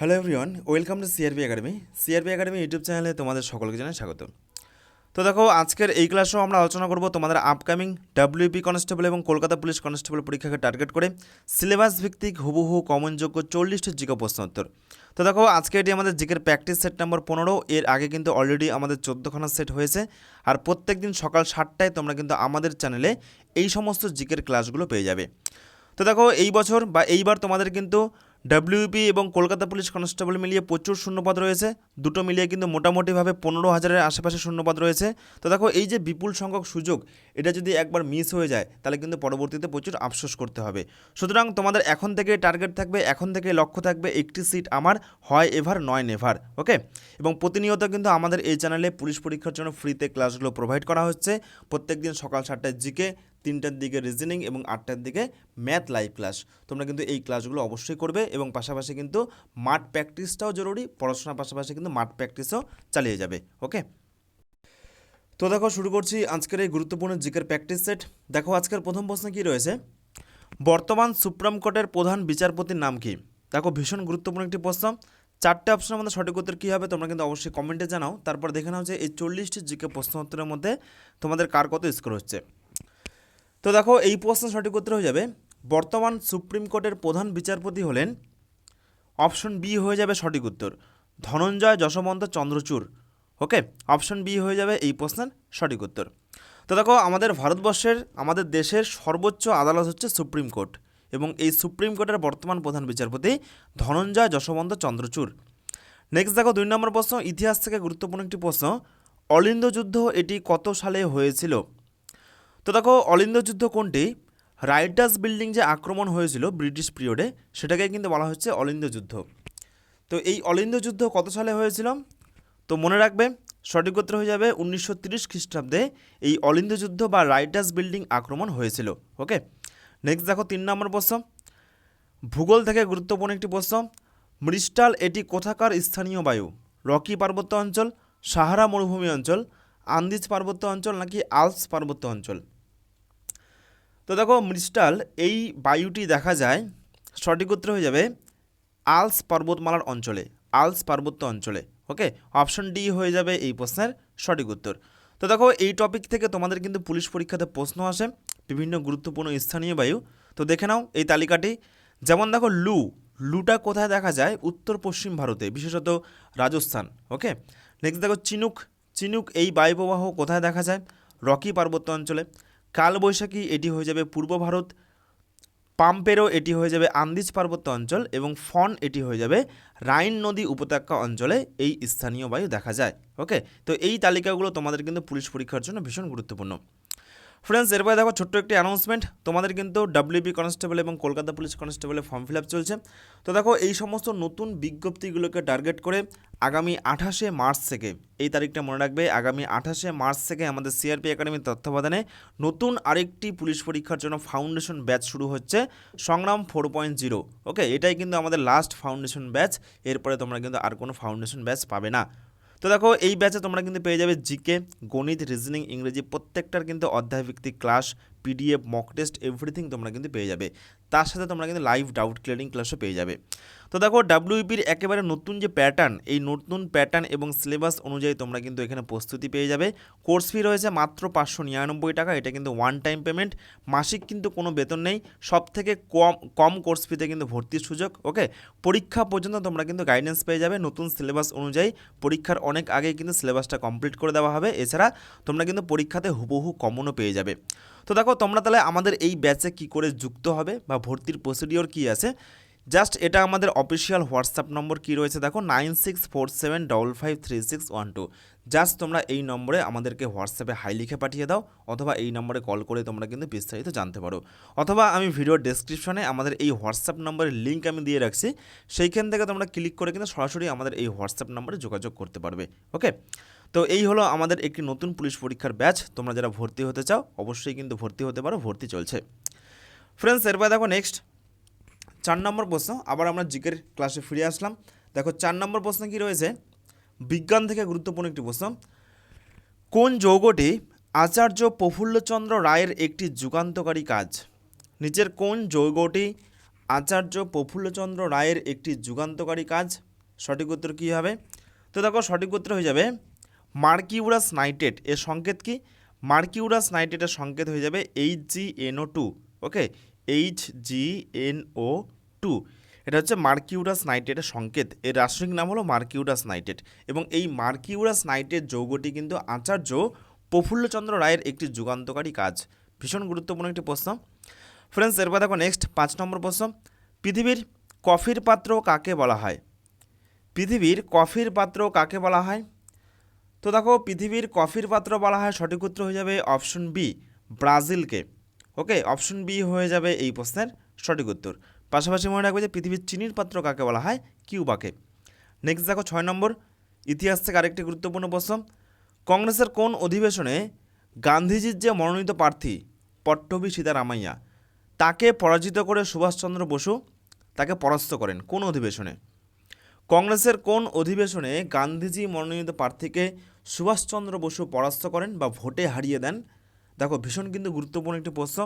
Hello everyone welcome to C R B academy C R B academy YouTube চ্যানেলে তোমাদের সকলকে জানাই স্বাগত। তো দেখো, আজকের এই ক্লাসেও আমরা আলোচনা করব তোমাদের আপকামিং ডাব্লিউপি কনস্টেবল এবং কলকাতা পুলিশ কনস্টেবল পরীক্ষাকে টার্গেট করে। সিলেবাস ভিত্তিক হুবহু কমনযোগ্য চল্লিশটি জিকে প্রশ্ন উত্তর। তো দেখো, আজকে এটি আমাদের জিকের প্র্যাকটিস সেট নম্বর পনেরো। এর আগে কিন্তু অলরেডি আমাদের চোদ্দোখানা সেট হয়েছে। আর প্রত্যেক দিন সকাল সাতটায় তোমরা কিন্তু আমাদের চ্যানেলে এই সমস্ত জিকের ক্লাসগুলো পেয়ে যাবে। তো দেখো, এই বছর বা এইবার তোমাদের কিন্তু ডাব্লিউপি এবং কলকাতা পুলিশ কনস্টেবল মিলিয়ে প্রচুর শূন্যপদ রয়েছে। দুটো মিলিয়ে কিন্তু মোটামুটিভাবে পনেরো হাজারের আশেপাশে শূন্যপদ রয়েছে। তো দেখো, এই যে বিপুল সংখ্যক সুযোগ, এটা যদি একবার মিস হয়ে যায়, তাহলে কিন্তু পরবর্তীতে প্রচুর আফসোস করতে হবে। সুতরাং তোমাদের এখন থেকে টার্গেট থাকবে, এখন থেকে লক্ষ্য থাকবে, একটি সিট আমার, হয় এভার, নয় নেভার, ওকে? এবং প্রতিনিয়ত কিন্তু আমাদের এই চ্যানেলে পুলিশ পরীক্ষার জন্য ফ্রিতে ক্লাসগুলো প্রোভাইড করা হচ্ছে। প্রত্যেক দিন সকাল সাতটায় জিকে তিনটার দিকে রিজনিং এবং আটটার দিকে ম্যাথ লাইভ ক্লাস তোমরা কিন্তু এই ক্লাসগুলো অবশ্যই করবে এবং পাশাপাশি কিন্তু মাঠ প্র্যাকটিসটাও জরুরি, পড়াশোনার পাশাপাশি কিন্তু মাঠ প্র্যাকটিসও চালিয়ে যাবে ওকে তো দেখো, শুরু করছি আজকের এই গুরুত্বপূর্ণ জিকের প্র্যাকটিস সেট দেখো, আজকের প্রথম প্রশ্ন কী রয়েছে? বর্তমান সুপ্রিম কোর্টের প্রধান বিচারপতির নাম কি? দেখো, ভীষণ গুরুত্বপূর্ণ একটি প্রশ্ন। চারটে অপশনের মধ্যে সঠিক উত্তর কী হবে তোমরা কিন্তু অবশ্যই কমেন্টে জানাও। তারপর দেখে নাও যে এই চল্লিশটি জিকে প্রশ্ন উত্তরের মধ্যে তোমাদের কার কত স্কোর হচ্ছে। তো দেখো, এই প্রশ্ন সঠিক উত্তর হয়ে যাবে। বর্তমান সুপ্রিম কোর্টের প্রধান বিচারপতি হলেন অপশন বি হয়ে যাবে সঠিক উত্তর। Dhananjaya Yashwant Chandrachud. Okay, option B হয়ে যাবে এই প্রশ্নের সঠিক উত্তর। তো দেখো, আমাদের ভারতবর্ষের, আমাদের দেশের সর্বোচ্চ আদালত হচ্ছে সুপ্রিম কোর্ট এবং এই সুপ্রিম কোর্টের বর্তমান প্রধান বিচারপতি ধনঞ্জয় যশবন্ত চন্দ্রচূড়। নেক্সট দেখো, দুই নম্বর প্রশ্ন, ইতিহাস থেকে গুরুত্বপূর্ণ একটি প্রশ্ন। অলিন্দ যুদ্ধ এটি কত সালে হয়েছিল? তো দেখো অলিন্দ যুদ্ধ কোনটি? রাইটার্স বিল্ডিং যে আক্রমণ হয়েছিল ব্রিটিশ পিরিয়ডে সেটাকে কিন্তু বলা হচ্ছে অলিন্দ যুদ্ধ। তো এই অলিন্দ যুদ্ধ কত সালে হয়েছিল? তো মনে রাখবে, সঠিক উত্তর হয়ে যাবে উনিশশো তিরিশ খ্রিস্টাব্দে এই অলিন্দ যুদ্ধ বা রাইটার্স বিল্ডিং আক্রমণ হয়েছিল, ওকে? নেক্সট দেখো, তিন নম্বর প্রশ্ন। ভূগোল থেকে গুরুত্বপূর্ণ একটি প্রশ্ন। মৃষ্টাল এটি কোথাকার স্থানীয় বায়ু? রকি পার্বত্য অঞ্চল, সাহারা মরুভূমি অঞ্চল আন্দিজ পার্বত্য অঞ্চল নাকি আলস পার্বত্য অঞ্চল? তো দেখো, মৃষ্টাল, এই বায়ুটি দেখা যায়, সঠিক উত্তর হয়ে যাবে আলস পর্বতমালার অঞ্চলে, আলস পার্বত্য অঞ্চলে ওকে অপশন ডি হয়ে যাবে এই প্রশ্নের সঠিক উত্তর। তো দেখো, এই টপিক থেকে তোমাদের কিন্তু পুলিশ পরীক্ষাতে প্রশ্ন আসে, বিভিন্ন গুরুত্বপূর্ণ স্থানীয় বায়ু। তো দেখে নাও এই তালিকাটি। যেমন দেখো, লু, লুটা কোথায় দেখা যায়? উত্তর পশ্চিম ভারতে, বিশেষত রাজস্থান ওকে নেক্সট দেখো, চিনুক চিনুক এই বায়ুপ্রবাহ কোথায় দেখা যায়? রকি পার্বত্য অঞ্চলে। কালবৈশাখী এটি হয়ে যাবে পূর্ব ভারত। পাম্পেরও এটি হয়ে যাবে আন্দিজ পার্বত্য অঞ্চল এবং ফন এটি হয়ে যাবে রাইন নদী উপত্যকা অঞ্চলে এই স্থানীয় বায়ু দেখা যায়। ওকে? তো এই তালিকাগুলো তোমাদের কিন্তু পুলিশ পরীক্ষার জন্য ভীষণ গুরুত্বপূর্ণ। ফ্রেন্ডস এরপরে দেখো ছোট্ট একটি অ্যানাউন্সমেন্ট তোমাদের কিন্তু ডাব্লিউপি কনস্টেবল এবং কলকাতা পুলিশ কনস্টেবলের ফর্ম ফিল আপ চলছে। তো দেখো, এই সমস্ত নতুন বিজ্ঞপ্তিগুলোকে টার্গেট করে আগামী আঠাশে মার্চ থেকে, এই তারিখটা মনে রাখবে, আগামী আঠাশে মার্চ থেকে আমাদের সিআরপি একাডেমির তত্ত্বাবধানে নতুন আরেকটি পুলিশ পরীক্ষার জন্য ফাউন্ডেশন ব্যাচ শুরু হচ্ছে, সংগ্রাম ফোর পয়েন্ট জিরো ওকে এটাই কিন্তু আমাদের লাস্ট ফাউন্ডেশন ব্যাচ এরপরে তোমরা কিন্তু আর কোনো ফাউন্ডেশন ব্যাচ পাবে না। তো দেখো, এই ব্যাচে তোমরা কিন্তু পেয়ে যাবে জিকে গণিত রিজনিং ইংরেজি প্রত্যেকটার কিন্তু অধ্যায়ভিত্তিক class P D F mock test everything তোমরা কিন্তু পেয়ে যাবে। তার সাথে তোমরা কিন্তু লাইভ ডাউট ক্লিয়ারিং ক্লাসও পেয়ে যাবে। তো দেখো ডাব্লিউপির একেবারে নতুন যে প্যাটার্ন এই নতুন প্যাটার্ন এবং সিলেবাস অনুযায়ী তোমরা কিন্তু এখানে প্রস্তুতি পেয়ে যাবে। কোর্স ফি রয়েছে মাত্র পাঁচশো নিরানব্বই টাকা, এটা কিন্তু ওয়ান টাইম পেমেন্ট মাসিক কিন্তু কোনো বেতন নেই। সব থেকে কম কম কোর্স ফিতে কিন্তু ভর্তির সুযোগ ওকে পরীক্ষা পর্যন্ত তোমরা কিন্তু গাইডেন্স পেয়ে যাবে নতুন সিলেবাস অনুযায়ী। পরীক্ষার অনেক আগেই কিন্তু সিলেবাসটা কমপ্লিট করে দেওয়া হবে। এছাড়া তোমরা কিন্তু পরীক্ষাতে হুবহু কমনও পেয়ে যাবে। তো দেখো, তোমরা তাহলে আমাদের এই ব্যাচে কি করে যুক্ত হবে বা ভর্তির প্রসিডিওর কী আছে? জাস্ট এটা আমাদের অফিসিয়াল হোয়াটসঅ্যাপ নম্বর কী রয়েছে? দেখো nine six four seven double five three six one two just তোমরা এই নম্বরে আমাদেরকে হোয়াটসঅ্যাপে হাই লিখে পাঠিয়ে দাও, অথবা এই নম্বরে কল করে তোমরা কিন্তু বিস্তারিত জানতে পারো। অথবা আমি ভিডিওর ডেসক্রিপশনে আমাদের এই হোয়াটসঅ্যাপ নম্বরের লিঙ্ক আমি দিয়ে রাখছি, সেইখান থেকে তোমরা ক্লিক করে কিন্তু সরাসরি আমাদের এই হোয়াটসঅ্যাপ নম্বরে যোগাযোগ করতে পারবে ওকে তো এই হলো আমাদের একটি নতুন পুলিশ পরীক্ষার ব্যাচ। তোমরা যারা ভর্তি হতে চাও, অবশ্যই কিন্তু ভর্তি হতে পারো, ভর্তি চলছে। ফ্রেন্ডস এরপর দেখো নেক্সট চার নম্বর প্রশ্ন, আবার আমরা জিকের ক্লাসে ফিরে আসলাম। দেখো চার নম্বর প্রশ্ন কি রয়েছে? বিজ্ঞান থেকে গুরুত্বপূর্ণ একটি প্রশ্ন। কোন যৌগটি আচার্য প্রফুল্লচন্দ্র রায়ের একটি যুগান্তকারী কাজ? নিচের কোন যৌগটি আচার্য প্রফুল্লচন্দ্র রায়ের একটি যুগান্তকারী কাজ? সঠিক উত্তর কী হবে? তো দেখো সঠিক উত্তর হয়ে যাবে মার্কিউরাস নাইট্রেট এর সংকেত কি? মার্কিউরাস নাইট্রেটের সংকেত হয়ে যাবে H G N O two okay H G N O two এটা হচ্ছে মার্কিউরাস নাইট্রেটের সংকেত। এর রাসায়নিক নাম হলো মার্কিউরাস নাইট্রেট এবং এই মার্কিউরাস নাইট্রেট যৌগটি কিন্তু আচার্য প্রফুল্লচন্দ্র রায়ের একটি যুগান্তকারী কাজ। ভীষণ গুরুত্বপূর্ণ একটি প্রশ্ন। ফ্রেন্ডস এরপর দেখো নেক্সট পাঁচ নম্বর প্রশ্ন। পৃথিবীর কফির পাত্র কাকে বলা হয়? পৃথিবীর কফির পাত্র কাকে বলা হয়? তো দেখো, পৃথিবীর কফির পাত্র বলা হয় সঠিক উত্তর হয়ে যাবে অপশন বি, ব্রাজিলকে। ওকে, অপশন বি হয়ে যাবে এই প্রশ্নের সঠিক উত্তর। পাশাপাশি মনে রাখবে যে পৃথিবীর চিনির পাত্র কাকে বলা হয়? কিউবাকে। নেক্সট দেখো, ছয় নম্বর, ইতিহাস থেকে আরেকটি গুরুত্বপূর্ণ প্রশ্ন। কংগ্রেসের কোন অধিবেশনে গান্ধীজির যে মনোনীত প্রার্থী পট্টবী সীতারামাইয়া, তাকে পরাজিত করে সুভাষচন্দ্র বসু, তাকে পরাস্ত করেন? কোন অধিবেশনে? কংগ্রেসের কোন অধিবেশনে গান্ধীজি মনোনীত প্রার্থীকে সুভাষচন্দ্র বসু পরাস্ত করেন বা ভোটে হারিয়ে দেন? দেখো, ভীষণ কিন্তু গুরুত্বপূর্ণ একটি প্রশ্ন।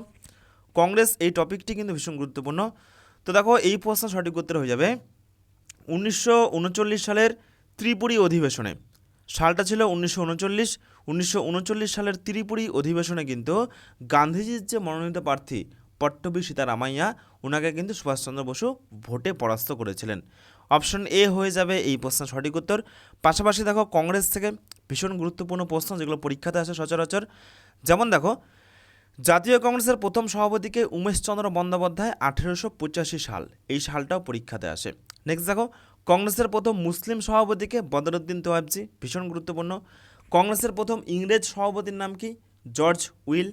কংগ্রেস এই টপিকটি কিন্তু ভীষণ গুরুত্বপূর্ণ। তো দেখো, এই প্রশ্ন সঠিক উত্তর হয়ে যাবে। উনিশশো উনচল্লিশ সালের ত্রিপুরী অধিবেশনে, সালটা ছিল উনিশশো উনচল্লিশ, উনিশশো সালের ত্রিপুরী অধিবেশনে কিন্তু গান্ধীজির যে মনোনীত প্রার্থী পট্টবী সীতারামাইয়া ওনাকে কিন্তু সুভাষচন্দ্র বসু ভোটে পরাস্ত করেছিলেন। অপশন এ হয়ে যাবে এই প্রশ্নের সঠিক উত্তর। পাশাপাশি দেখো, কংগ্রেস থেকে ভীষণ গুরুত্বপূর্ণ প্রশ্ন, যেগুলো পরীক্ষাতে আসে সচরাচর। যেমন দেখো, জাতীয় কংগ্রেসের প্রথম সভাপতিকে উমেশচন্দ্র বন্দ্যোপাধ্যায় আঠেরোশো পঁচাশি সাল, এই সালটাও পরীক্ষাতে আসে। নেক্সট দেখো, কংগ্রেসের প্রথম মুসলিম সভাপতিকে বদরুদ্দিন তোয়াবজি, ভীষণ গুরুত্বপূর্ণ। কংগ্রেসের প্রথম ইংরেজ সভাপতির নাম কি? George Yule.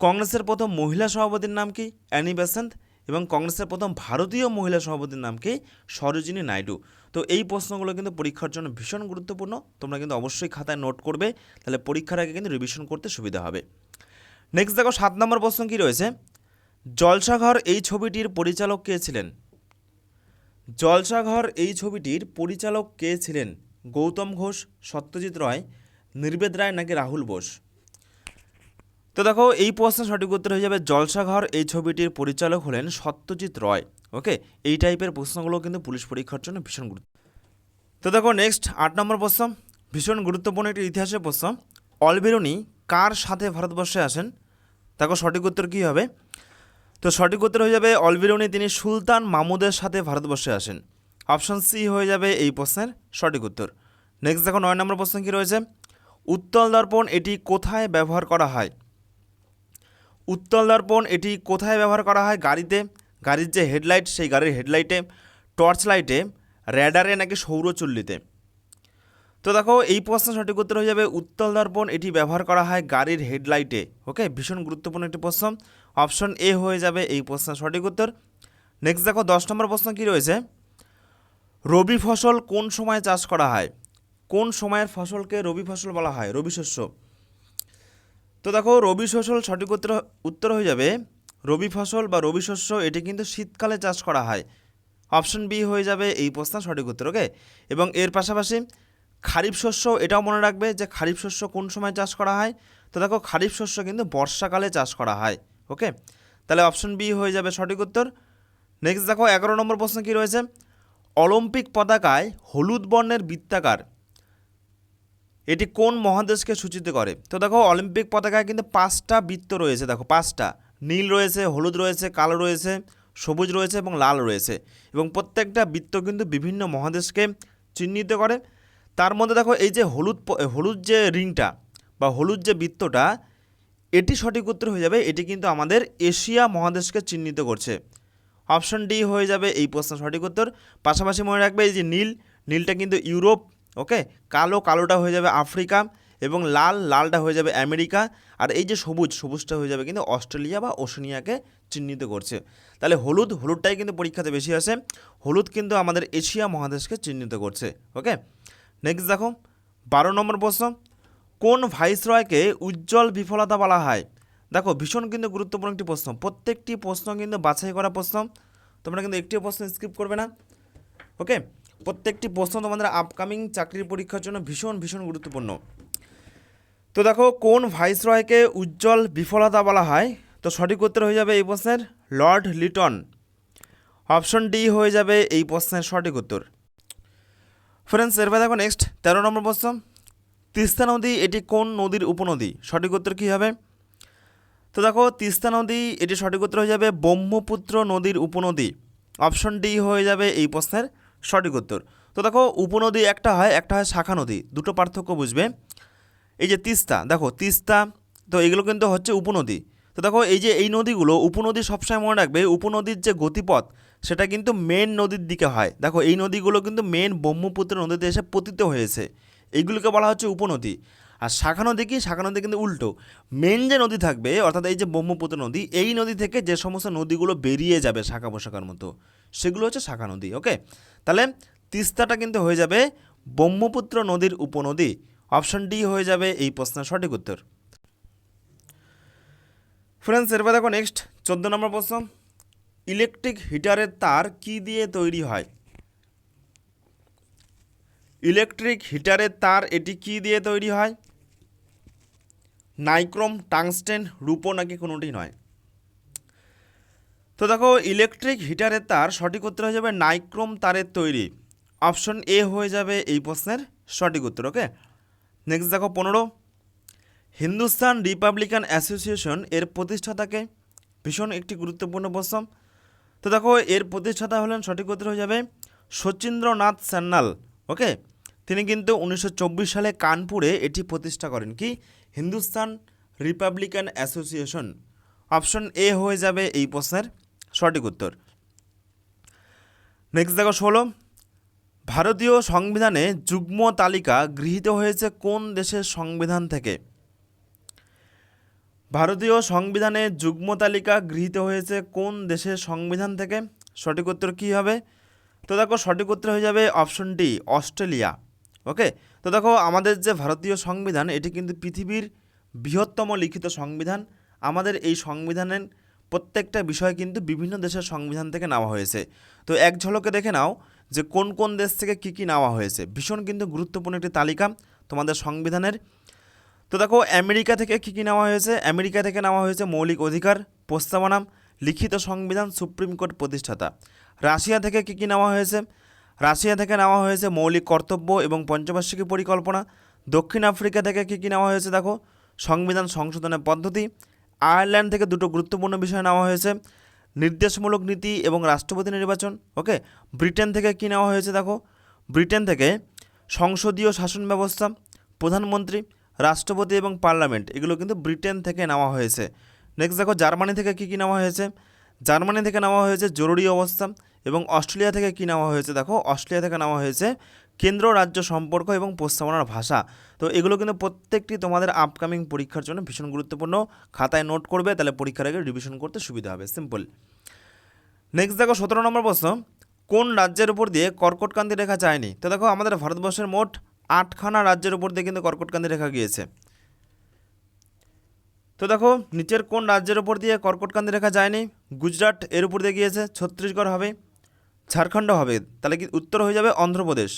কংগ্রেসের প্রথম মহিলা সভাপতির নাম কি? Annie Besant. এবং কংগ্রেসের প্রথম ভারতীয় মহিলা সভাপতির নাম কি? সরোজিনী নাইডু। তো এই প্রশ্নগুলো কিন্তু পরীক্ষার জন্য ভীষণ গুরুত্বপূর্ণ। তোমরা কিন্তু অবশ্যই খাতায় নোট করবে, তাহলে পরীক্ষার আগে কিন্তু রিভিশন করতে সুবিধা হবে। নেক্সট দেখো, সাত নম্বর প্রশ্ন কী রয়েছে? জলসাঘর এই ছবিটির পরিচালক কে ছিলেন? জলসাঘর এই ছবিটির পরিচালক কে ছিলেন? গৌতম ঘোষ, সত্যজিৎ রায়, নির্বেদ রায় নাকি রাহুল বোস? তো দেখো, এই প্রশ্নের সঠিক উত্তর হয়ে যাবে, জলসাঘর, এই ছবিটির পরিচালক হলেন সত্যজিৎ রয়, ওকে? এই টাইপের প্রশ্নগুলো কিন্তু পুলিশ পরীক্ষার জন্য ভীষণ গুরুত্ব, তো দেখো নেক্সট আট নম্বর প্রশ্ন, ভীষণ গুরুত্বপূর্ণ একটি ইতিহাসের প্রশ্ন, অলবেরুনি কার সাথে ভারতবর্ষে আসেন? দেখো, সঠিক উত্তর কী হবে? তো সঠিক উত্তর হয়ে যাবে, অলবিরুনি তিনি সুলতান মামুদের সাথে ভারতবর্ষে আসেন। অপশন সি হয়ে যাবে এই প্রশ্নের সঠিক উত্তর। নেক্সট দেখো, নয় নম্বর প্রশ্ন কী রয়েছে? উত্তল দর্পণ এটি কোথায় ব্যবহার করা হয়? উত্তল দর্পণ, এটি কোথায় ব্যবহার করা হয়? গাড়িতে। গাড়ির যে হেডলাইট, সেই গাড়ির হেডলাইটে, টর্চ লাইটে, র্যাডারে নাকি সৌরচুল্লিতে। তো দেখো, এই প্রশ্নের সঠিক উত্তর হয়ে যাবে, উত্তল দর্পণ, এটি ব্যবহার করা হয় গাড়ির হেডলাইটে। ওকে ভীষণ গুরুত্বপূর্ণ একটি প্রশ্ন। অপশন এ হয়ে যাবে এই প্রশ্নের সঠিক উত্তর। নেক্সট দেখো, দশ নম্বর প্রশ্ন কী রয়েছে? রবি ফসল কোন সময় চাষ করা হয়? কোন সময়ের ফসলকে রবি ফসল বলা হয়? রবি শস্য। তো দেখো, রবি ফসল সঠিক উত্তর উত্তর হয়ে যাবে। রবি ফসল বা রবি শস্য, এটি কিন্তু শীতকালে চাষ করা হয়। অপশন বি হয়ে যাবে এই প্রশ্নের সঠিক উত্তর, ওকে? এবং এর পাশাপাশি খারিফ শস্য, এটাও মনে রাখবে যে খারিফ শস্য কোন সময় চাষ করা হয়? তো দেখো, খারিফ শস্য কিন্তু বর্ষাকালে চাষ করা হয়, ওকে? তাহলে অপশন বি হয়ে যাবে সঠিক উত্তর। নেক্সট দেখো, এগারো নম্বর প্রশ্ন কী রয়েছে? অলিম্পিক পতাকায় হলুদ বর্ণের বৃত্তাকার এটি কোন মহাদেশকে সূচিত করে? তো দেখো, অলিম্পিক পতাকায় কিন্তু পাঁচটা বৃত্ত রয়েছে। দেখো, পাঁচটা। নীল রয়েছে, হলুদ রয়েছে, কালো রয়েছে, সবুজ রয়েছে এবং লাল রয়েছে। এবং প্রত্যেকটা বৃত্ত কিন্তু বিভিন্ন মহাদেশকে চিহ্নিত করে। তার মধ্যে দেখো, এই যে হলুদ হলুদ যে রিংটা বা হলুদ যে বৃত্তটা, এটি সঠিক উত্তর হয়ে যাবে, এটি কিন্তু আমাদের এশিয়া মহাদেশকে চিহ্নিত করছে। অপশন ডি হয়ে যাবে, এই প্রশ্ন সঠিক উত্তর। পাশাপাশি মনে রাখবে, এই যে নীল, নীলটা কিন্তু ইউরোপ ওকে? কালো কালোটা হয়ে যাবে আফ্রিকা এবং লাল, লালটা হয়ে যাবে আমেরিকা। আর এই যে সবুজ, সবুজটা হয়ে যাবে কিন্তু অস্ট্রেলিয়া বা ওশেনিয়াকে চিহ্নিত করছে। তাহলে হলুদ, হলুদটাই কিন্তু পরীক্ষাতে বেশি আসে। হলুদ কিন্তু আমাদের এশিয়া মহাদেশকে চিহ্নিত করছে, ওকে? নেক্সট দেখো, বারো নম্বর প্রশ্ন। কোন ভাইসরয়কে উজ্জ্বল বিফলতা বলা হয়? দেখো, ভীষণ কিন্তু গুরুত্বপূর্ণ একটি প্রশ্ন। প্রত্যেকটি প্রশ্ন কিন্তু বাছাই করা প্রশ্ন। তোমরা কিন্তু একটিও প্রশ্ন স্কিপ করবে না, ওকে? প্রত্যেকটি প্রশ্ন তোমাদের আপকামিং চাকরির পরীক্ষার জন্য ভীষণ ভীষণ গুরুত্বপূর্ণ। তো দেখো, কোন ভাইসরয়কে উজ্জ্বল বিফলতা বলা হয়? তো সঠিক উত্তর হয়ে যাবে এই প্রশ্নের লর্ড লিটন। অপশন ডি হয়ে যাবে এই প্রশ্নের সঠিক উত্তর। ফ্রেন্ডস এরপর দেখো নেক্সট তেরো নম্বর প্রশ্ন। তিস্তা নদী, এটি কোন নদীর উপনদী? সঠিক উত্তর কী হবে? তো দেখো, তিস্তা নদী এটি সঠিক উত্তর হয়ে যাবে ব্রহ্মপুত্র নদীর উপনদী। অপশন ডি হয়ে যাবে এই প্রশ্নের সঠিক উত্তর। তো দেখো, উপনদী একটা হয় একটা হয় শাখা নদী। দুটো পার্থক্য বুঝবে। এই যে তিস্তা, দেখো, তিস্তা, তো এগুলো কিন্তু হচ্ছে উপনদী। তো দেখো, এই যে এই নদীগুলো, উপনদী সবসময় মনে রাখবে, উপনদীর যে গতিপথ, সেটা কিন্তু মেন নদীর দিকে হয়। দেখো, এই নদীগুলো কিন্তু মেন ব্রহ্মপুত্র নদীতে এসে পতিত হয়েছে। এইগুলোকে বলা হচ্ছে উপনদী। আর শাখা নদী কি? শাখা নদী কিন্তু উল্টো। মেন যে নদী থাকবে, অর্থাৎ এই যে ব্রহ্মপুত্র নদী, এই নদী থেকে যে সমস্ত নদীগুলো বেরিয়ে যাবে শাখা পোশাকার মতো। সেগুলো হচ্ছে শাখা নদী ওকে তাহলে তিস্তাটা কিন্তু হয়ে যাবে ব্রহ্মপুত্র নদীর উপনদী। অপশন ডি হয়ে যাবে এই প্রশ্নের সঠিক উত্তর। ফ্রেন্ডস এরপর দেখো নেক্সট চোদ্দ নম্বর প্রশ্ন। ইলেকট্রিক হিটারের তার কি দিয়ে তৈরি হয়? ইলেকট্রিক হিটারের তার এটি কি দিয়ে তৈরি হয়? নাইক্রোম টাংস্টেন রূপো নাকি কোনোটি নয়? তো দেখো ইলেকট্রিক হিটারের তার সঠিক উত্তর হয়ে যাবে নাইক্রোম তারের তৈরি। অপশন এ হয়ে যাবে এই প্রশ্নের সঠিক উত্তর ওকে নেক্সট দেখো, পনেরো। হিন্দুস্তান রিপাবলিকান অ্যাসোসিয়েশন এর প্রতিষ্ঠাতাকে ভীষণ একটি গুরুত্বপূর্ণ প্রশ্ন। তো দেখো, এর প্রতিষ্ঠাতা হলেন সঠিক উত্তর হয়ে যাবে শচীন্দ্রনাথ সান্যাল ওকে তিনি কিন্তু উনিশশো চব্বিশ সালে কানপুরে এটি প্রতিষ্ঠা করেন। কি? Hindustan republican association. Option A হয়ে যাবে এই প্রশ্নের সঠিক উত্তর। নেক্সট দেখো ষোলো। ভারতীয় সংবিধানে যুগ্ম তালিকা গৃহীত হয়েছে কোন দেশের সংবিধান থেকে? ভারতীয় সংবিধানে যুগ্ম তালিকা গৃহীত হয়েছে কোন দেশের সংবিধান থেকে? সঠিক উত্তর কী হবে? তো দেখো সঠিক উত্তর হয়ে যাবে অপশন ডি, অস্ট্রেলিয়া। ওকে? তো দেখো আমাদের যে ভারতীয় সংবিধান, এটি কিন্তু পৃথিবীর বৃহত্তম লিখিত সংবিধান। আমাদের এই সংবিধানের প্রত্যেকটা বিষয় কিন্তু বিভিন্ন দেশের সংবিধান থেকে নেওয়া হয়েছে। তো এক ঝলকে দেখে নাও যে কোন কোন দেশ থেকে কী কী নেওয়া হয়েছে। ভীষণ কিন্তু গুরুত্বপূর্ণ একটি তালিকা তোমাদের সংবিধানের। তো দেখো, আমেরিকা থেকে কী কী নেওয়া হয়েছে? আমেরিকা থেকে নেওয়া হয়েছে মৌলিক অধিকার, প্রস্তাবনা, লিখিত সংবিধান, সুপ্রিম কোর্ট প্রতিষ্ঠাতা। রাশিয়া থেকে কী কী নেওয়া হয়েছে? রাশিয়া থেকে নেওয়া হয়েছে মৌলিক কর্তব্য এবং পঞ্চবার্ষিকী পরিকল্পনা। দক্ষিণ আফ্রিকা থেকে কী কী নেওয়া হয়েছে দেখো? সংবিধান সংশোধনের পদ্ধতি। আয়ারল্যান্ড থেকে দুটো গুরুত্বপূর্ণ বিষয় নেওয়া হয়েছে, নির্দেশমূলক নীতি এবং রাষ্ট্রপতি নির্বাচন, ওকে? ব্রিটেন থেকে কী নেওয়া হয়েছে দেখো? ব্রিটেন থেকে সংসদীয় শাসন ব্যবস্থা, প্রধানমন্ত্রী, রাষ্ট্রপতি এবং পার্লামেন্ট, এগুলো কিন্তু ব্রিটেন থেকে নেওয়া হয়েছে। নেক্সট দেখো, জার্মানি থেকে কী কী নেওয়া হয়েছে? জার্মানি থেকে নেওয়া হয়েছে জরুরি অবস্থা এবং অস্ট্রেলিয়া থেকে কী নেওয়া হয়েছে? দেখো, অস্ট্রেলিয়া থেকে নেওয়া হয়েছে কেন্দ্র, রাজ্য সম্পর্ক এবং প্রস্তাবনার ভাষা। তো এগুলো কিন্তু প্রত্যেকটি তোমাদের আপকামিং পরীক্ষার জন্য ভীষণ গুরুত্বপূর্ণ। খাতায় নোট করবে, তাহলে পরীক্ষার আগে রিভিশন করতে সুবিধা হবে। সিম্পল নেক্সট দেখো, সতেরো নম্বর প্রশ্ন। কোন রাজ্যের উপর দিয়ে কর্কটকান্তি রেখা যায়নি? তো দেখো, আমাদের ভারতবর্ষের মোট আটখানা রাজ্যের উপর দিয়ে কিন্তু কর্কটকান্তি রেখা গিয়েছে। তো দেখো, নিচের কোন রাজ্যের উপর দিয়ে কর্কটকান্তি রেখা যায়নি? গুজরাট এর উপর দিয়ে গিয়েছে, ছত্তিশগড় হবে, ঝাড়খণ্ড হবে, তাহলে কি উত্তর হয়ে যাবে অন্ধ্রপ্রদেশ।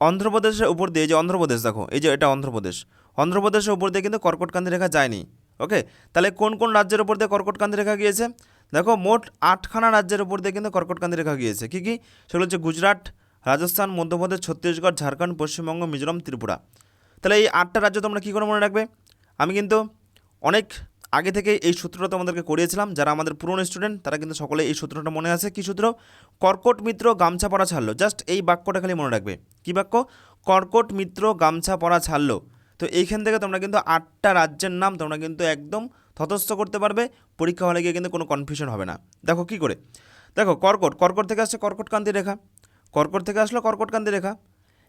অন্ধ্রপ্রদেশের উপর দিয়ে যে অন্ধ্রপ্রদেশ দেখো, এই যে এটা অন্ধ্রপ্রদেশ। অন্ধ্রপ্রদেশের উপর দিয়ে কিন্তু কর্কটকান্তি রেখা যায়নি, ওকে? তাহলে কোন কোন রাজ্যের উপর দিয়ে কর্কটকান্তি রেখা গিয়েছে? দেখো, মোট আটখানা রাজ্যের উপর দিয়ে কিন্তু কর্কটকান্তি রেখা গিয়েছে। কী কী? সেগুলো হচ্ছে গুজরাট, রাজস্থান, মধ্যপ্রদেশ, ছত্তিশগড়, ঝাড়খণ্ড, পশ্চিমবঙ্গ, মিজোরাম, ত্রিপুরা। তাহলে এই আটটা রাজ্য তোমরা কী করে মনে রাখবে? আমি কিন্তু অনেক আগে থেকে এই সূত্রটা তোমাদেরকে করিয়েছিলাম। যারা আমাদের পুরনো স্টুডেন্ট তারা কিন্তু সকলে এই সূত্রটা মনে আছে। কী সূত্র? কর্কট মিত্র গামছা পরা ছাড়লো। জাস্ট এই বাক্যটা খালি মনে রাখবে। কী বাক্য? কর্কট মিত্র গামছা পরা ছাড়লো। তো এইখান থেকে তোমরা কিন্তু আটটা রাজ্যের নাম তোমরা কিন্তু একদম তথস্থ করতে পারবে। পরীক্ষা হলে গিয়ে কিন্তু কোনো কনফিউশন হবে না। দেখো কী করে? দেখো, কর্কট। কর্কট থেকে আসছে কর্কটকান্তি রেখা। কর্কট থেকে আসলো কর্কটকান্তি রেখা।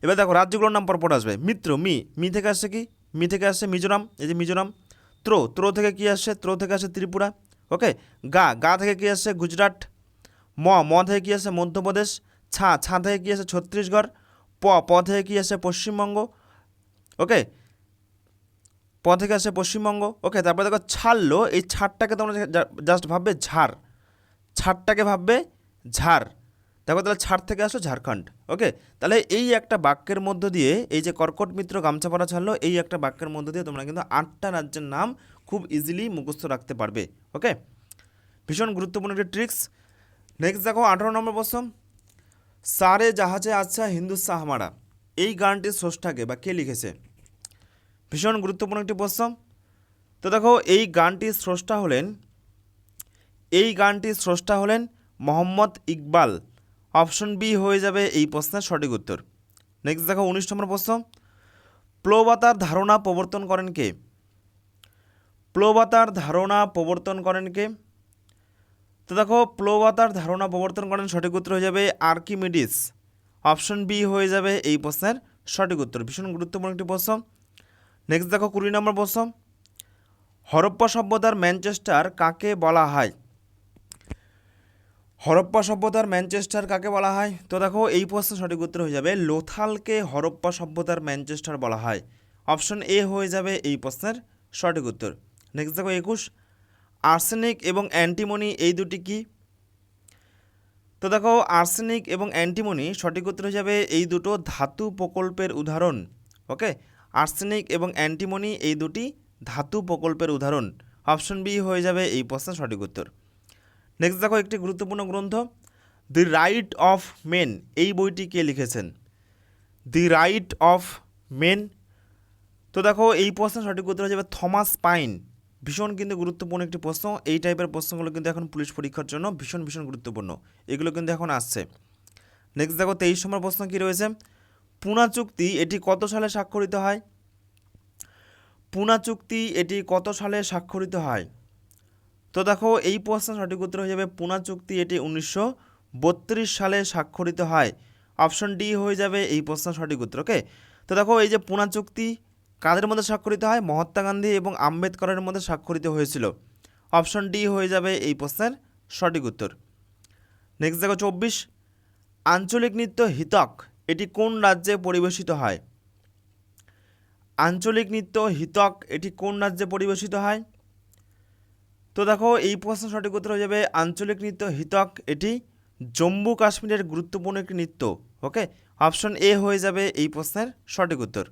এবার দেখো, রাজ্যগুলোর নাম পরপর আসবে। মিত্র, মি। মি থেকে আসছে কি? মি থেকে আসছে মিজোরাম। এই যে মিজোরাম। ত্রো ত্রো থেকে কী আসছে ত্রো থেকে আসছে ত্রিপুরা। ওকে? গা গা থেকে কী আসছে গুজরাট। ম ম থেকে কী আসছে মধ্যপ্রদেশ। ছা ছা থেকে কী আসছে ছত্তিশগড়। প প থেকে কী আসছে পশ্চিমবঙ্গ। ওকে? প থেকে আসছে পশ্চিমবঙ্গ। ওকে, তারপরে দেখো ছাড়লো। এই ছাড়টাকে তোমরা জাস্ট ভাববে ঝাড়। ছাড়টাকে ভাববে ঝাড়। দেখো তাহলে ছাড় থেকে আসো ঝাড়খণ্ড। ওকে? তাহলে এই একটা বাক্যের মধ্য দিয়ে এই যে কর্কট মিত্র গামছা পরা ছাড়লো, এই একটা বাক্যের মধ্য দিয়ে তোমরা কিন্তু আটটা রাজ্যের নাম খুব ইজিলি মুখস্থ রাখতে পারবে। ওকে? ভীষণ গুরুত্বপূর্ণ একটি ট্রিক্স নেক্সট দেখো, আঠারো নম্বর প্রশ্ন। সারে জাহাজে আচ্ছা হিন্দুস্তান হামারা এই গানটির স্রষ্টাকে বা কে লিখেছে? ভীষণ গুরুত্বপূর্ণ একটি প্রশ্ন। তো দেখো, এই গানটির স্রষ্টা হলেন, এই গানটির স্রষ্টা হলেন মোহাম্মদ ইকবাল। অপশন বি হয়ে যাবে এই প্রশ্নের সঠিক উত্তর। নেক্সট দেখো, উনিশ নম্বর প্রশ্ন। প্লবতার ধারণা প্রবর্তন করেন কে? প্লবতার ধারণা প্রবর্তন করেন কে? তো দেখো, প্লবতার ধারণা প্রবর্তন করেন, সঠিক উত্তর হয়ে যাবে আর্কিমিডিস। অপশন বি হয়ে যাবে এই প্রশ্নের সঠিক উত্তর। ভীষণ গুরুত্বপূর্ণ একটি প্রশ্ন। নেক্সট দেখো, কুড়ি নম্বর প্রশ্ন। হরপ্পা সভ্যতার ম্যানচেস্টার কাকে বলা হয়? হরপ্পা সভ্যতার ম্যানচেস্টার কাকে বলা হয়? তো দেখো, এই প্রশ্নের সঠিক উত্তর হয়ে যাবে লোথালকে হরপ্পা সভ্যতার ম্যানচেস্টার বলা হয়। অপশন এ হয়ে যাবে এই প্রশ্নের সঠিক উত্তর। নেক্সট দেখো, একুশ। আর্সেনিক এবং অ্যান্টিমনি এই দুটি কি? তো দেখো, আর্সেনিক এবং অ্যান্টিমনি সঠিক উত্তর হয়ে যাবে এই দুটো ধাতু প্রকল্পের উদাহরণ। ওকে? আর্সেনিক এবং অ্যান্টিমনি এই দুটি ধাতু প্রকল্পের উদাহরণ। অপশন বি হয়ে যাবে এই প্রশ্নের সঠিক উত্তর। নেক্সট দেখো একটি গুরুত্বপূর্ণ গ্রন্থ দি রাইট অফ মেন এই বইটি কে লিখেছেন? দি রাইট অফ মেন তো দেখো এই প্রশ্নের সঠিক উত্তর হয়ে যাবে থমাস পাইন। ভীষণ কিন্তু গুরুত্বপূর্ণ একটি প্রশ্ন, এই টাইপের প্রশ্নগুলো কিন্তু এখন পুলিশ পরীক্ষার জন্য ভীষণ ভীষণ গুরুত্বপূর্ণ। এগুলো কিন্তু এখন আসছে। নেক্সট দেখো তেইশ নম্বর প্রশ্ন কী রয়েছে? পুনা চুক্তি এটি কত সালে স্বাক্ষরিত হয়? পুনা চুক্তি এটি কত সালে স্বাক্ষরিত হয়? তো দেখো, এই প্রশ্নের সঠিক উত্তর হয়ে যাবে পুনা চুক্তি, এটি উনিশশো বত্রিশ সালে স্বাক্ষরিত হয়। অপশন ডি হয়ে যাবে এই প্রশ্নের সঠিক উত্তর ওকে তো দেখো, এই যে পুনা চুক্তি কাদের মধ্যে স্বাক্ষরিত হয়? মহাত্মা গান্ধী এবং আম্বেদকরের মধ্যে স্বাক্ষরিত হয়েছিল। অপশন ডি হয়ে যাবে এই প্রশ্নের সঠিক উত্তর। নেক্সট দেখো, চব্বিশ। আঞ্চলিক নৃত্য হিতক, এটি কোন রাজ্যে পরিবেশিত হয়? আঞ্চলিক নৃত্য হিতক, এটি কোন রাজ্যে পরিবেশিত হয়? তো দেখো, এই প্রশ্ন সঠিক উত্তর হয়ে যাবে আঞ্চলিক নৃত্য হিতক, এটি জম্মু কাশ্মীরের গুরুত্বপূর্ণ একটি নৃত্য ওকে অপশন এ হয়ে যাবে এই প্রশ্নের সঠিক উত্তর।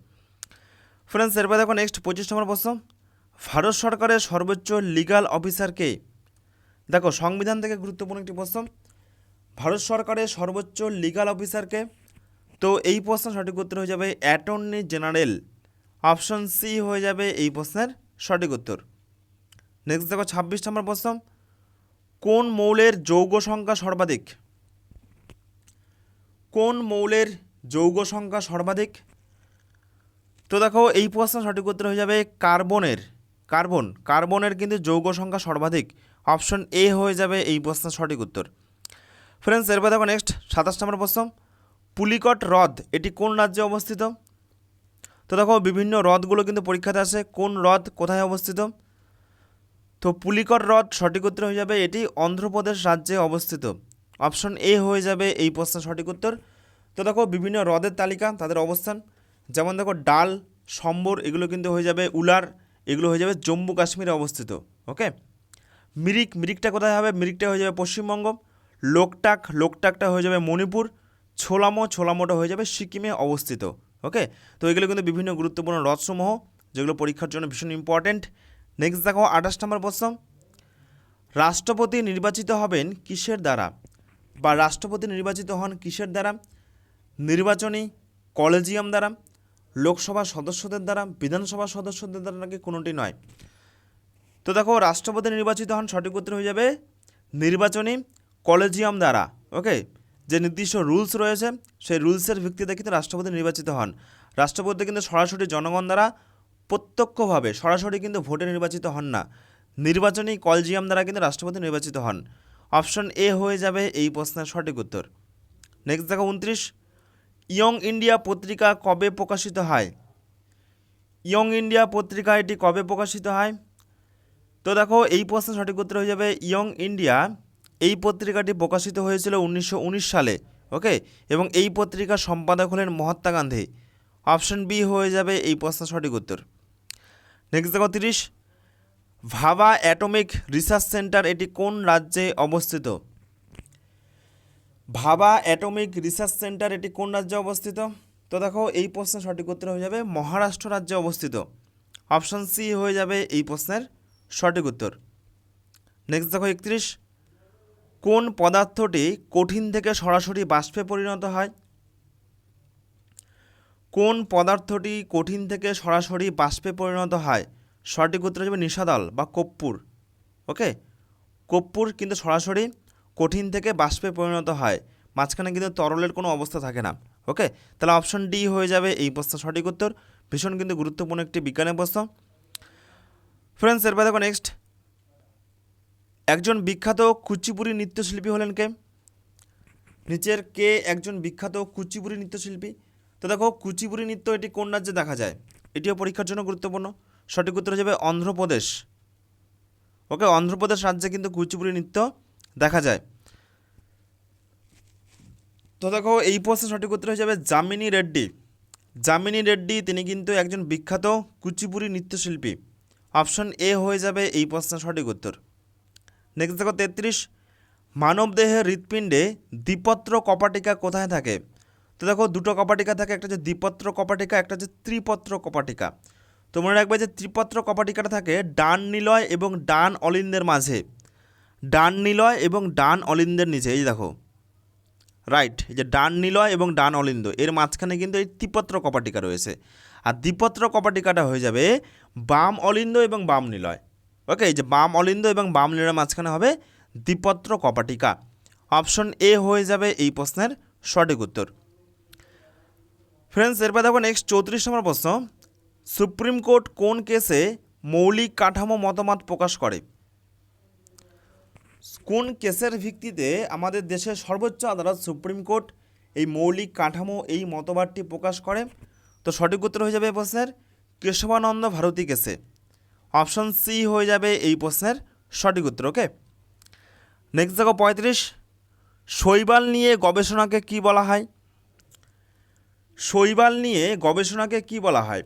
ফ্রেন্ডস এরপর দেখো নেক্সট পঁচিশ নম্বর প্রশ্ন। ভারত সরকারের সর্বোচ্চ লিগাল অফিসারকে দেখো, সংবিধান থেকে গুরুত্বপূর্ণ একটি প্রশ্ন। ভারত সরকারের সর্বোচ্চ লিগাল অফিসারকে তো এই প্রশ্নের সঠিক উত্তর হয়ে যাবে অ্যাটর্নি জেনারেল অপশন সি হয়ে যাবে এই প্রশ্নের সঠিক উত্তর। নেক্সট দেখো, ছাব্বিশ নম্বর প্রশ্ন। কোন মৌলের যৌগ সংখ্যা সর্বাধিক? কোন মৌলের যৌগ সংখ্যা সর্বাধিক? তো দেখো, এই প্রশ্ন সঠিক উত্তর হয়ে যাবে কার্বনের। কার্বন, কার্বনের কিন্তু যৌগ সংখ্যা সর্বাধিক। অপশন এ হয়ে যাবে এই প্রশ্নের সঠিক উত্তর। ফ্রেন্ডস এরপর দেখো নেক্সট সাতাশ নম্বর প্রশ্ন। পুলিকট হ্রদ, এটি কোন রাজ্যে অবস্থিত? তো দেখো, বিভিন্ন হ্রদগুলো কিন্তু পরীক্ষাতে আসে। কোন হ্রদ কোথায় অবস্থিত? তো পুলিকর হ্রদ সঠিক উত্তর হয়ে যাবে এটি অন্ধ্রপ্রদেশ রাজ্যে অবস্থিত। অপশন এ হয়ে যাবে এই প্রশ্নের সঠিক উত্তর। তো দেখো, বিভিন্ন হ্রদের তালিকা, তাদের অবস্থান। যেমন দেখো, ডাল, সম্বর, এগুলো কিন্তু হয়ে যাবে উলার, এগুলো হয়ে যাবে জম্মু কাশ্মীরে অবস্থিত, ওকে? মিরিক, মিরিকটা কোথায় হবে? মিরিকটা হয়ে যাবে পশ্চিমবঙ্গ। লোকটাক, লোকটাকটা হয়ে যাবে মণিপুর। ছোলামো, ছোলামোটা হয়ে যাবে সিকিমে অবস্থিত, ওকে? তো এগুলো কিন্তু বিভিন্ন গুরুত্বপূর্ণ হ্রদসমূহ যেগুলো পরীক্ষার জন্য ভীষণ ইম্পর্ট্যান্ট নেক্সট দেখো আঠাশ নম্বর প্রশ্ন। রাষ্ট্রপতি নির্বাচিত হবেন কিসের দ্বারা? বা রাষ্ট্রপতি নির্বাচিত হন কিসের দ্বারা? নির্বাচনী কলেজিয়াম দ্বারা? লোকসভা সদস্যদের দ্বারা? বিধানসভা সদস্যদের দ্বারা নাকি কোনোটি নয়? তো দেখো, রাষ্ট্রপতি নির্বাচিত হন সঠিক উত্তর হয়ে যাবে নির্বাচনী কলেজিয়াম দ্বারা, ওকে? যে নির্দিষ্ট রুলস রয়েছে, সেই রুলসের ভিত্তিতে কিন্তু রাষ্ট্রপতি নির্বাচিত হন। রাষ্ট্রপতি কিন্তু সরাসরি জনগণ দ্বারা প্রত্যক্ষভাবে সরাসরি কিন্তু ভোটে নির্বাচিত হন না। নির্বাচনী কলজিয়াম দ্বারা কিন্তু রাষ্ট্রপতি নির্বাচিত হন। অপশন এ হয়ে যাবে এই প্রশ্নের সঠিক উত্তর। নেক্সট দেখো উনত্রিশ। ইয়ং ইন্ডিয়া পত্রিকা কবে প্রকাশিত হয়? ইয়ং ইন্ডিয়া পত্রিকা এটি কবে প্রকাশিত হয়? তো দেখো এই প্রশ্নের সঠিক উত্তর হয়ে যাবে ইয়ং ইন্ডিয়া। এই পত্রিকাটি প্রকাশিত হয়েছিল উনিশশো উনিশ সালে, ওকে? এবং এই পত্রিকার সম্পাদক হলেন মহাত্মা গান্ধী। অপশন বি হয়ে যাবে এই প্রশ্নের সঠিক উত্তর। নেক্সট দেখো তিরিশ। ভাবা অ্যাটমিক রিসার্চ সেন্টার এটি কোন রাজ্যে অবস্থিত? ভাবা অ্যাটমিক রিসার্চ সেন্টার এটি কোন রাজ্যে অবস্থিত? তো দেখো, এই প্রশ্নের সঠিক উত্তর হয়ে যাবে মহারাষ্ট্র রাজ্যে অবস্থিত। অপশন সি হয়ে যাবে এই প্রশ্নের সঠিক উত্তর। নেক্সট দেখো একত্রিশ। কোন পদার্থটি কঠিন থেকে সরাসরি বাষ্পে পরিণত হয়? কোন পদার্থটি কঠিন থেকে সরাসরি বাষ্পে পরিণত হয়? সঠিক উত্তর যাবে নিশাদল বা কর্পূর ওকে? কর্পূর কিন্তু সরাসরি কঠিন থেকে বাষ্পে পরিণত হয়। মাঝখানে কিন্তু তরলের কোনো অবস্থা থাকে না। ওকে? তাহলে অপশন ডি হয়ে যাবে এই প্রশ্ন সঠিক উত্তর। ভীষণ কিন্তু গুরুত্বপূর্ণ একটি বিজ্ঞানের প্রশ্ন। ফ্রেন্ডস, এরপর দেখো নেক্সট। একজন বিখ্যাত কুচিপুরি নৃত্যশিল্পী হলেন কে? নিচের কে একজন বিখ্যাত কুচিপুরি নৃত্যশিল্পী? তো দেখো কুচিপুরি নৃত্য এটি কোন রাজ্যে দেখা যায়? এটিও পরীক্ষার জন্য গুরুত্বপূর্ণ। সঠিক উত্তর যাবে অন্ধ্রপ্রদেশ। ওকে, অন্ধ্রপ্রদেশ রাজ্যে কিন্তু কুচিপুরি নৃত্য দেখা যায়। তো দেখো, এই প্রশ্নের সঠিক উত্তর হয়ে যাবে যামিনী রেড্ডি। যামিনী রেড্ডি, তিনি কিন্তু একজন বিখ্যাত কুচিপুরি নৃত্যশিল্পী। অপশন এ হয়ে যাবে এই প্রশ্নের সঠিক উত্তর। নেক্সট দেখো, তেত্রিশ। মানবদেহের হৃৎপিণ্ডে দ্বিপত্র কপাটিকা কোথায় থাকে? তো দেখো দুটো কপাটিকা থাকে, একটা হচ্ছে দ্বিপত্র কপাটিকা, একটা হচ্ছে ত্রিপত্র কপাটিকা। তো মনে রাখবে যে ত্রিপত্র কপাটিকাটা থাকে ডান নিলয় এবং ডান অলিন্দের মাঝে। ডান নিলয় এবং ডান অলিন্দের নিচে, এই দেখো। রাইট এই যে ডান নিলয় এবং ডান অলিন্দ, এর মাঝখানে কিন্তু এই ত্রিপত্র কপাটিকা রয়েছে। আর দ্বিপত্র কপাটিকাটা হয়ে যাবে বাম অলিন্দ এবং বাম নিলয়। ওকে এই যে বাম অলিন্দ এবং বাম নিলয়ের মাঝখানে হবে দ্বিপত্র কপাটিকা। অপশন এ হয়ে যাবে এই প্রশ্নের সঠিক উত্তর। ফ্রেন্ডস এরপর দেখো নেক্সট চৌত্রিশ নম্বর প্রশ্ন। সুপ্রিম কোর্ট কোন কেসে মৌলিক কাঠামো মতামত প্রকাশ করে? কোন কেসের ভিত্তিতে আমাদের দেশের সর্বোচ্চ আদালত সুপ্রিম কোর্ট এই মৌলিক কাঠামো, এই মতবাদটি প্রকাশ করে? তো সঠিক উত্তর হয়ে যাবে এই প্রশ্নের। কেশবানন্দ ভারতী কেসে অপশন সি হয়ে যাবে এই প্রশ্নের সঠিক উত্তর ওকে নেক্সট দেখো পঁয়ত্রিশ। শৈবাল নিয়ে গবেষণাকে কি বলা হয়? শৈবাল নিয়ে গবেষণাকে কি বলা হয়?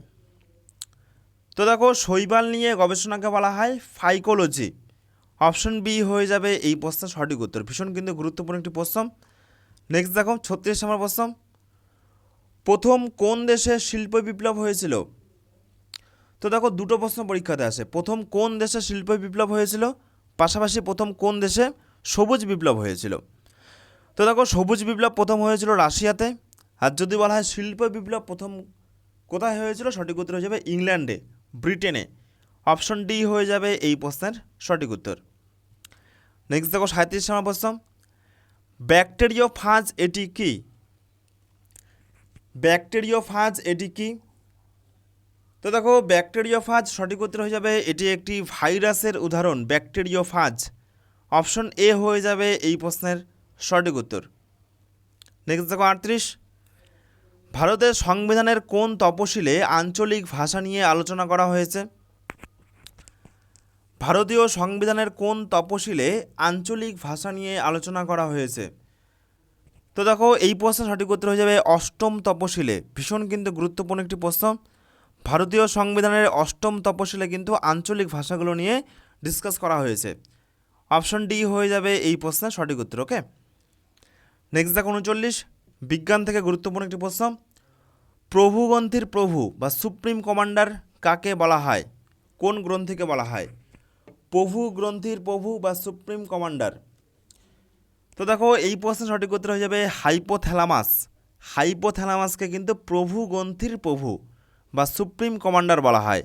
তো দেখো, শৈবাল নিয়ে গবেষণাকে বলা হয় ফাইকোলজি। অপশন বি হয়ে যাবে এই প্রশ্নের সঠিক উত্তর। ভীষণ কিন্তু গুরুত্বপূর্ণ একটি প্রশ্ন। নেক্সট দেখো, ছত্রিশ নম্বর প্রশ্ন। প্রথম কোন দেশে শিল্প বিপ্লব হয়েছিল? তো দেখো, দুটো প্রশ্ন পরীক্ষাতে আসে। প্রথম কোন দেশে শিল্প বিপ্লব হয়েছিল? পাশাপাশি প্রথম কোন দেশে সবুজ বিপ্লব হয়েছিল? তো দেখো, সবুজ বিপ্লব প্রথম হয়েছিল রাশিয়াতে। আর যদি বলা হয় শিল্প বিপ্লব প্রথম কোথায় হয়েছিল? সঠিক উত্তর হয়ে যাবে ইংল্যান্ডে, ব্রিটেনে। অপশন ডি হয়ে যাবে এই প্রশ্নের সঠিক উত্তর। নেক্সট দেখো সাঁত্রিশ নম্বর প্রশ্ন। ব্যাকটেরিওফাজ এটি কি? ব্যাকটেরিওফাজ এটি কি? তো দেখো ব্যাকটেরিওফাজ সঠিক উত্তর হয়ে যাবে এটি একটি ভাইরাসের উদাহরণ ব্যাকটেরিওফাজ অপশন এ হয়ে যাবে এই প্রশ্নের সঠিক উত্তর। নেক্সট দেখো আটত্রিশ। ভারতের সংবিধানের কোন তপশিলে আঞ্চলিক ভাষা নিয়ে আলোচনা করা হয়েছে? ভারতীয় সংবিধানের কোন তপশিলে আঞ্চলিক ভাষা নিয়ে আলোচনা করা হয়েছে? তো দেখো, এই প্রশ্নের সঠিক উত্তর হয়ে যাবে অষ্টম তপশিলে। ভীষণ কিন্তু গুরুত্বপূর্ণ একটি প্রশ্ন। ভারতীয় সংবিধানের অষ্টম তপশিলে কিন্তু আঞ্চলিক ভাষাগুলো নিয়ে ডিসকাস করা হয়েছে। অপশন ডি হয়ে যাবে এই প্রশ্নের সঠিক উত্তর, ওকে? নেক্সট দেখো, উনচল্লিশ। বিজ্ঞান থেকে গুরুত্বপূর্ণ একটি প্রশ্ন। প্রভুগ্রন্থির প্রভু বা সুপ্রিম কমান্ডার কাকে বলা হয়? কোন গ্রন্থিকে বলা হয়? প্রভু গ্রন্থির প্রভু বা সুপ্রিম কমান্ডার? তো দেখো, এই প্রশ্নের সঠিক উত্তর হয়ে যাবে হাইপোথ্যালামাস। হাইপোথ্যালামাসকে কিন্তু প্রভু গ্রন্থির প্রভু বা সুপ্রিম কমান্ডার বলা হয়।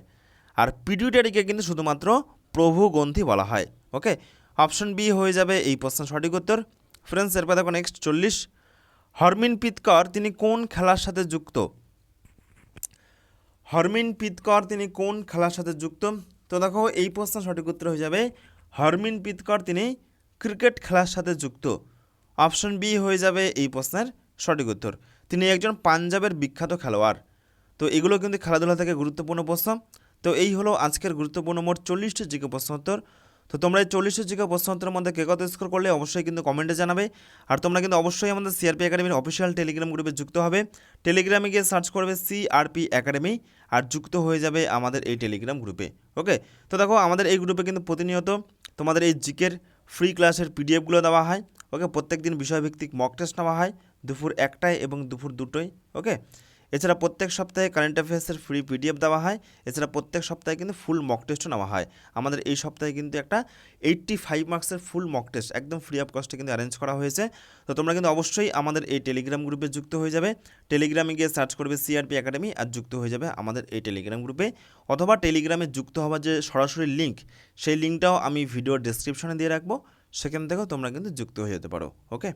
আর পিডিউটারিকে কিন্তু শুধুমাত্র প্রভু গ্রন্থি বলা হয়। ওকে? অপশন বি হয়ে যাবে এই প্রশ্নের সঠিক উত্তর। ফ্রেন্ডস, এরপর দেখো নেক্সট চল্লিশ। হরমিন পিতকর, তিনি কোন খেলার সাথে যুক্ত? হরমিন পিতকর, তিনি কোন খেলার সাথে যুক্ত? তো দেখো, এই প্রশ্ন সঠিক উত্তর হয়ে যাবে, হরমিন পিতকর, তিনি ক্রিকেট খেলার সাথে যুক্ত। অপশন বি হয়ে যাবে এই প্রশ্নের সঠিক উত্তর। তিনি একজন পাঞ্জাবের বিখ্যাত খেলোয়াড়। তো এগুলো কিন্তু খেলাধুলা থেকে গুরুত্বপূর্ণ প্রশ্ন। তো এই হলো আজকের গুরুত্বপূর্ণ মোট চল্লিশটি জিকে প্রশ্নোত্তর তো তোমরা এই চল্লিশটি জিকে প্রশ্নোত্তরের মধ্যে কে কত স্কোর করলে অবশ্যই কিন্তু কমেন্টে জানাবে। আর তোমরা কিন্তু অবশ্যই আমাদের সিআরপি একাডেমির অফিসিয়াল টেলিগ্রাম গ্রুপে যুক্ত হবে। টেলিগ্রামে গিয়ে সার্চ করবে সিআরপি একাডেমি আর যুক্ত হয়ে যাবে আমাদের এই টেলিগ্রাম গ্রুপে ওকে তো দেখো, আমাদের এই গ্রুপে কিন্তু প্রতিনিয়ত তোমাদের এই জিকের ফ্রি ক্লাসের পিডিএফগুলো দেওয়া হয়। ওকে প্রত্যেক দিন বিষয়ভিত্তিক মক টেস্ট নেওয়া হয় দুপুর একটায় এবং দুপুর দুটোয়। ওকে এছাড়া প্রত্যেক সপ্তাহে কারেন্ট অ্যাফেয়ার্সের ফ্রি পিডিএফ দেওয়া হয়। এছাড়া প্রত্যেক সপ্তাহে কিন্তু ফুল মক টেস্টও নেওয়া হয়। আমাদের এই সপ্তাহে কিন্তু একটা এইট্টি ফাইভ মার্কসের ফুল মক টেস্ট একদম ফ্রি অফ কস্টে কিন্তু অ্যারেঞ্জ করা হয়েছে। তো তোমরা কিন্তু অবশ্যই আমাদের এই টেলিগ্রাম গ্রুপে যুক্ত হয়ে যাবে। টেলিগ্রামে গিয়ে সার্চ করবে সিআরপি একাডেমি আর যুক্ত হয়ে যাবে আমাদের এই টেলিগ্রাম গ্রুপে অথবা টেলিগ্রামে যুক্ত হওয়ার যে সরাসরি লিঙ্ক সেই লিঙ্কটাও আমি ভিডিওর ডেসক্রিপশনে দিয়ে রাখব। সেখান থেকেও তোমরা কিন্তু যুক্ত হয়ে যেতে পারো ওকে